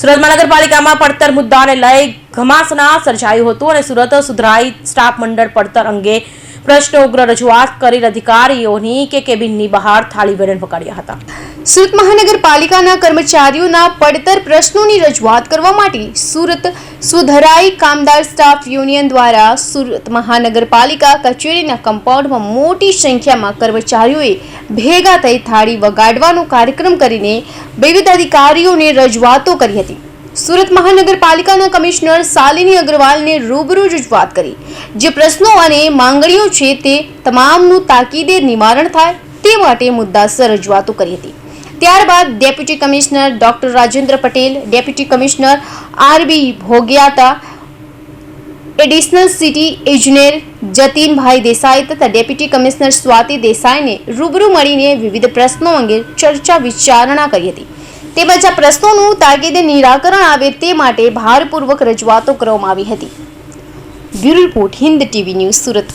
સુરત મહાનગરપાલિકામાં પડતર મુદ્દાને લઈ ઘમાસના સર્જાયું હતું અને સુરત સુધરાઈ સ્ટાફ મંડળ પડતર અંગે પ્રશ્નો ઉગ્ર રજૂઆત કરી અધિકારીઓની કે કેબિનની બહાર થાળી વેરણ પકડ્યા હતા. સુરત મહાનગરપાલિકાના કર્મચારીઓના પડતર પ્રશ્નોની રજૂઆત કરવા માટે સુરત સુધરાઈ કામદાર સ્ટાફ યુનિયન દ્વારા સુરત મહાનગરપાલિકા કચેરીના કમ્પાઉન્ડમાં મોટી સંખ્યામાં કર્મચારીઓએ ભેગા થઈ થાળી વગાડવાનો કાર્યક્રમ કરીને વિવિધ અધિકારીઓને રજૂઆતો કરી હતી. સુરત મહાનગરપાલિકાના કમિશનર શાલિની અગ્રવાલને રૂબરૂ રજૂઆત કરી. જે પ્રશ્નો અને માંગણીઓ છે તે તમામનું તાકીદે નિવારણ થાય તે માટે મુદ્દાસર રજૂઆતો કરી હતી. ત્યારબાદ deputy commissioner doctor Rajendra Patel, deputy commissioner R B Bhogiyata, additional city ઇજનેર જતીનભાઈ દેસાઈ તથા ડેપ્યુટી કમિશનર સ્વાતિ દેસાઈને રૂબરૂ મળીને વિવિધ પ્રશ્નો અંગે ચર્ચા વિચારણા કરી હતી. તેમજ આ પ્રશ્નોનું તાકીદે નિરાકરણ આવે તે માટે ભારપૂર્વક રજૂઆતો કરવામાં આવી હતી. Bureau report Hind TV news Surat.